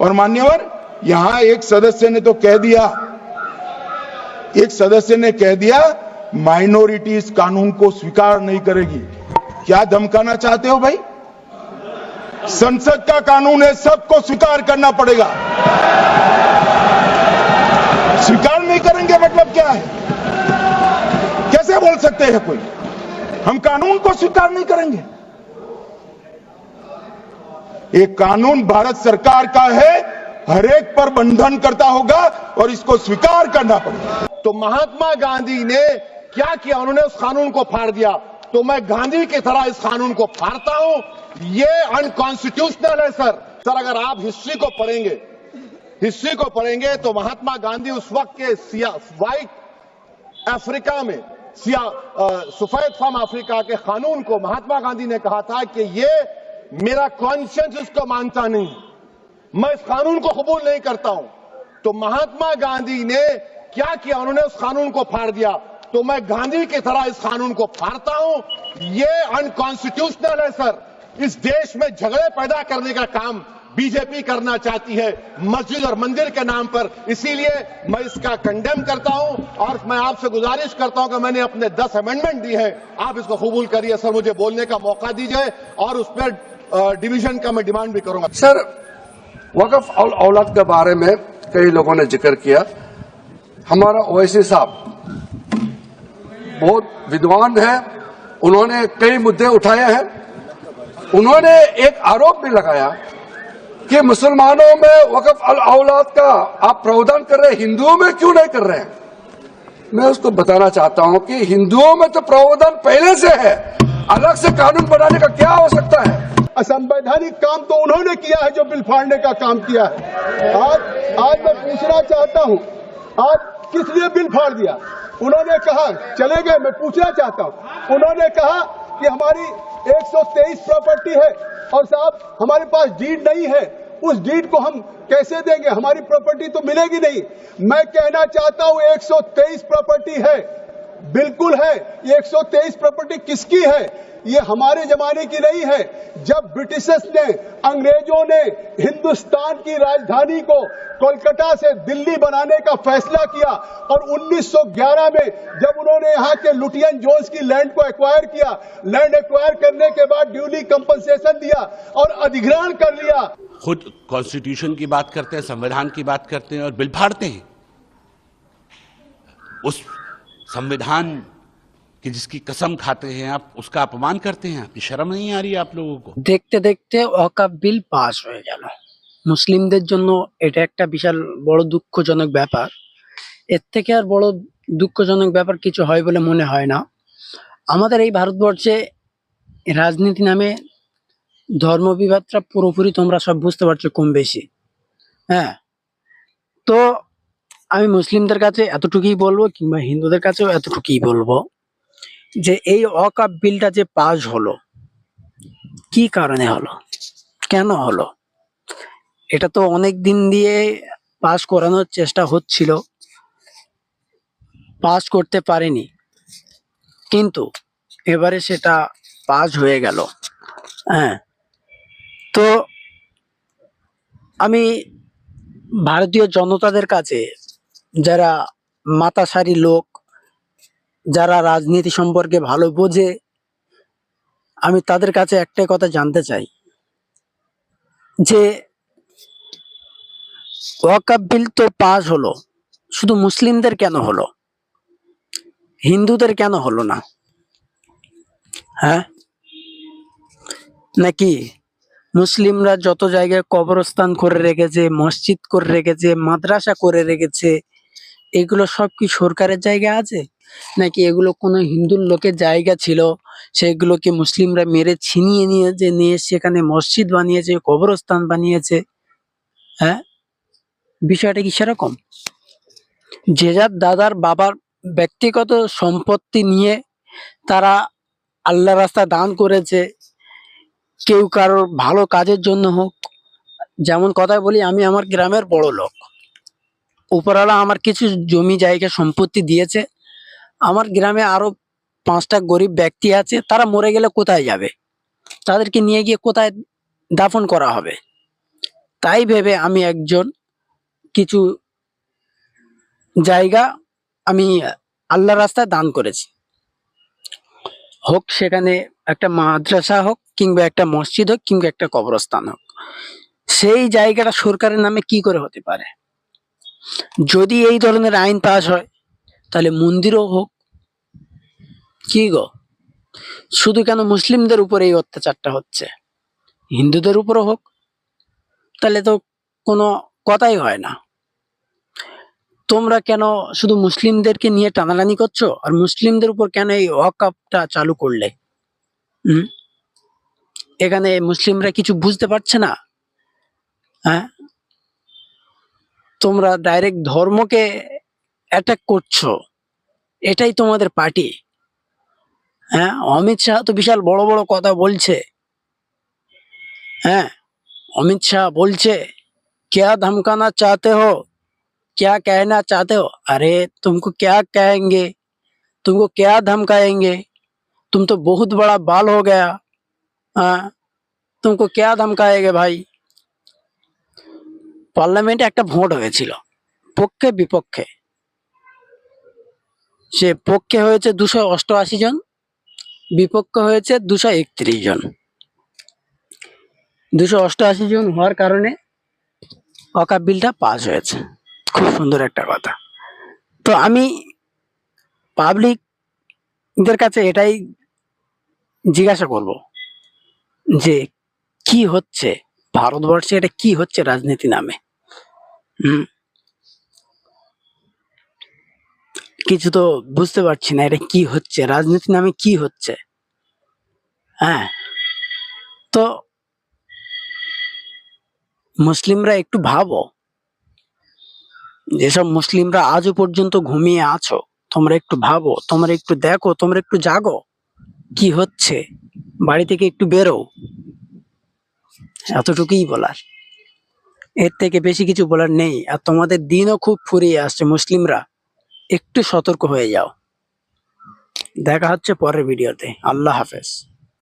और मान्यवर यहाँ एक सदस्य ने तो कह दिया, एक सदस्य ने कह दिया माइनॉरिटी इस कानून को स्वीकार नहीं करेगी। क्या धमकाना चाहते हो भाई? संसद का कानून है, सबको स्वीकार करना पड़ेगा। स्वीकार नहीं करेंगे मतलब क्या है? कैसे बोल सकते हैं कोई? हम कानून को स्वीकार नहीं करेंगे। ये कानून भारत सरकार का है, हर एक पर बंधन करता होगा और इसको स्वीकार करना पड़ेगा। तो महात्मा गांधी ने क्या किया? उन्होंने उस कानून को फाड़ दिया। तो मैं गांधी की तरह इस कानून को फाड़ता हूँ। ये अनकॉन्स्टिट्यूशनल है, सर। सर, अगर आप हिस्ट्री को पढ़ेंगे हिस्ट्री को पढ़ेंगे तो महात्मा गांधी उस वक्त के व्हाइट अफ्रीका में, सिया सफ़ेद फार्म अफ्रीका के कानून को महात्मा गांधी ने कहा था कि ये मेरा कॉन्शियंस इसको मानता नहीं। मैं इस कानून को कबूल नहीं करता हूँ। तो महात्मा गांधी ने क्या किया? उन्होंने उस कानून को फाड़ दिया। तो मैं गांधी की तरह इस कानून को फाड़ता हूँ। ये अनकॉन्स्टिट्यूशनल है, सर। इस देश में झगड़े पैदा करने का काम बीजेपी करना चाहती है। मस्जिद और मंदिर के नाम पर। इसीलिए मैं इसका कंडेम करता हूँ और मैं आपसे गुजारिश करता हूँ कि मैंने अपने दस अमेंडमेंट दिए है। आप इसको कबूल करिए, सर। मुझे बोलने का मौका दीजिए और उस पर डिवीज़न का मैं डिमांड भी करूँगा। सर वकफ औल, औलाद के बारे में कई लोगों ने ज़िक्र किया। हमारा ओवैसी साहब बहुत विद्वान है। उन्होंने कई मुद्दे उठाए हैं। उन्होंने एक आरोप भी लगाया कि मुसलमानों में वकफ अल औलाद का आप प्रावधान कर रहे हैं, हिंदुओं में क्यों नहीं कर रहे हैं? मैं उसको बताना चाहता हूँ कि हिंदुओं में तो प्रावधान पहले से है। अलग से कानून बनाने का क्या हो सकता है? असंवैधानिक काम तो उन्होंने किया है जो बिल फाड़ने का काम किया है। आज आज मैं पूछना चाहता हूँ, आज किस लिए बिल फाड़ दिया? उन्होंने कहा, चले गए, मैं पूछना चाहता हूँ। उन्होंने कहा कि हमारी 123 प्रॉपर्टी है और साहब, हमारे पास डीड नहीं है। उस डीड को हम कैसे देंगे? हमारी प्रॉपर्टी तो मिलेगी नहीं। मैं कहना चाहता हूँ 123 प्रॉपर्टी है। बिल्कुल है। ये 123 प्रॉपर्टी किसकी है? ये हमारे जमाने की नहीं है। जब ब्रिटिशर्स ने, अंग्रेज़ों ने हिंदुस्तान की राजधानी को कोलकाता से दिल्ली बनाने का फैसला किया और 1911 में जब उन्होंने यहाँ के लुटियन जोन्स की लैंड को एक्वायर किया, लैंड एक्वायर करने के बाद ड्यूली कंपनसेशन दिया और अधिग्रहण कर लिया। खुद कॉन्स्टिट्यूशन की बात करते हैं, संविधान की बात करते हैं और बिल फाड़ते हैं। उस संविधान की जिसकी कसम खाते हैं आप उसका अपमान करते हैं आपकी शर्म नहीं आ रही है आप लोगों को দেখতে দেখতে ওয়াকাব বিল পাস হয়ে গেল মুসলিমদের জন্য এটা একটা বিশাল বড় দুঃখজনক ব্যাপার এর থেকে আর বড় দুঃখজনক ব্যাপার কিছু হয় বলে মনে হয় না আমাদের এই ভারতবর্ষে রাজনীতি নামে ধর্ম বিবাদটা পুরোপুরি তোমরা সব বুঝতে পারছো কম বেশি হ্যাঁ তো আমি মুসলিমদের কাছে এতটুকুই বলব কিংবা হিন্দুদের কাছেও এতটুকুই বলব যে এই অকাপ বিলটা যে পাস হলো, কি কারণে হলো? কেন হলো? এটা তো অনেক দিন দিয়ে পাস করানোর চেষ্টা হচ্ছিল, পাস করতে পারেনি। কিন্তু এবারে সেটা পাস হয়ে গেল হ্যাঁ। তো আমি ভারতীয় জনতাদের কাছে যারা মাতাসারি লোক, যারা রাজনীতি সম্পর্কে ভালো বোঝে, আমি তাদের কাছে একটাই কথা জানতে চাই। যে ওয়াকাব বিল তো পাস হলো, শুধু মুসলিমদের কেন হলো? হিন্দুদের কেন হলো না? হ্যাঁ? নাকি মুসলিমরা যত জায়গায় কবরস্থান করে রেখেছে, মসজিদ করে রেখেছে, মাদ্রাসা করে রেখেছে এগুলো সব কি সরকারের জায়গা আছে? নাকি এগুলো কোনো হিন্দুর লোকের জায়গা ছিল? সেগুলোকে মুসলিমরা মেরে ছিনিয়ে নিয়ে যে নিয়ে সেখানে মসজিদ বানিয়েছে, কবরস্থান বানিয়েছে? হ্যাঁ? বিষয়টা কি সেরকম? যে যার দাদার বাবার ব্যক্তিগত সম্পত্তি নিয়ে তারা আল্লাহ রাস্তা দান করেছে, কেউ কারোর ভালো কাজের জন্য হোক, যেমন কথায় বলি, আমি আমার গ্রামের বড় লোক উপরওয়ালা আমার কিছু জমি, জায়গা, সম্পত্তি দিয়েছে। আমার গ্রামে আরও পাঁচটা গরিব ব্যক্তি আছে, তারা মরে গেলে কোথায় যাবে? তাদেরকে নিয়ে গিয়ে কোথায় দাফন করা হবে? তাই ভেবে আমি একজন কিছু জায়গা আমি আল্লাহ রাস্তায় দান করেছি। হোক সেখানে একটা মাদ্রাসা হোক কিংবা একটা মসজিদ হোক কিংবা একটা কবরস্থান হোক, সেই জায়গাটা সরকারের নামে কি করে হতে পারে? যদি এই ধরনের আইন পাস হয়, তাহলে মন্দিরও হোক। কি গো? শুধু কেন মুসলিমদের উপরে এই অত্যাচারটা হচ্ছে? হিন্দুদের উপরও হোক, তাহলে তো কোনো কথাই হয় না। তোমরা কেন শুধু মুসলিমদেরকে নিয়ে টানাটানি করছ? আর মুসলিমদের উপর কেন এই ওয়াকআপটা চালু করলে? হুম? এখানে মুসলিমরা কিছু বুঝতে পারছে না। হ্যাঁ? তোমরা ডাইরেক্ট ধর্মকে অ্যাটাক করছ এটাই তোমাদের পার্টি হ্যাঁ অমিত শাহ তো বিশাল বড় বড় কথা বলছে হ্যাঁ অমিত শাহ বলছে क्या धमकाना चाहते हो क्या कहना चाहते हो अरे तुमको क्या कहेंगे तुमको क्या धमकाएंगे तुम तो बहुत बड़ा बाल हो गया हाँ तुमको क्या धमकाएंगे भाई পার্লামেন্টে একটা ভোট হয়েছিল, পক্ষে বিপক্ষে। সে পক্ষে হয়েছে দুশো অষ্টআশি জন, বিপক্ষে হয়েছে দুশো একত্রিশ জন। দুশো অষ্টআশি জন হওয়ার কারণে অকাপ বিলটা পাস হয়েছে। খুব সুন্দর একটা কথা। তো আমি পাবলিকদের কাছে এটাই জিজ্ঞাসা করব যে কি হচ্ছে, ভারতবর্ষে এটা কি হচ্ছে রাজনীতি নামে? কিছু তো বুঝতে পারছি না এটা কি হচ্ছে, রাজনীতি নামে কি হচ্ছে। হ্যাঁ তো মুসলিমরা একটু ভাবো, যেসব মুসলিমরা আজও পর্যন্ত ঘুমিয়ে আছো, তোমরা একটু ভাবো, তোমরা একটু দেখো, তোমরা একটু জাগো, কি হচ্ছে, বাড়ি থেকে একটু বেরো। এতটুকুই বলার। এর থেকে বেশি কিছু বলার নেই। আর তোমাদের দিনও খুব ফুরিয়ে আসছে, মুসলিমরা। একটু সতর্ক হয়ে যাও। দেখা হচ্ছে পরের ভিডিওতে। আল্লাহ হাফেজ।